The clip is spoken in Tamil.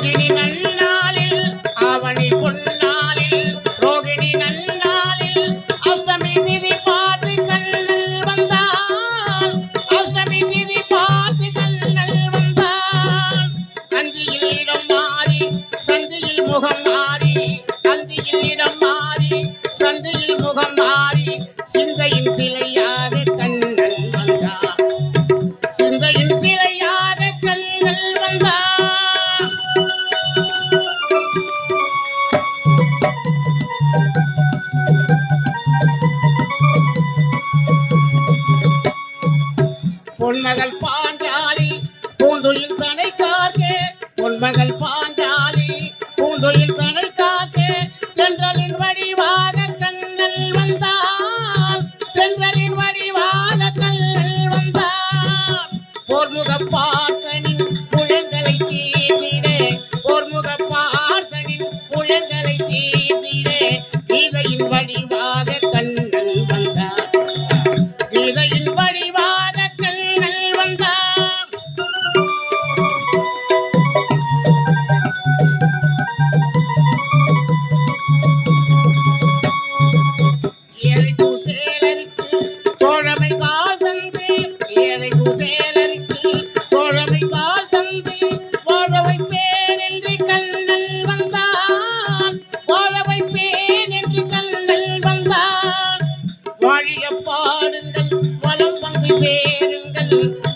ரோகிணி நன்னாளில் ஆவணி பொன்னாளில் ரோகிணி நன்னாளில் அஷ்டமி திதி பார்த்து கண்ணல் வந்தாள் அஷ்டமி திதி பார்த்து கண்ணல் வந்தாள் அந்தியில் இடம் மாறி சந்தியில் முகம் மாறி அந்தியில் இடம் மாறி சந்தியில் முகம் மாறி சிந்தையின் சிலையா பொன்மகள் பாஞ்சாலி பூந்தொழில் தனை காக்கே பொன்மகள் பாஞ்சாலி பூந்தொழில் தனை காக்கே சென்றலின் வடிவாக கண்ணல் வந்தாள். சென்றலின் வடிவாக கண்ணல் வந்தாள். போர்முகப்பா பாடுங்கள் வளம் பங்கு சேருங்கள்.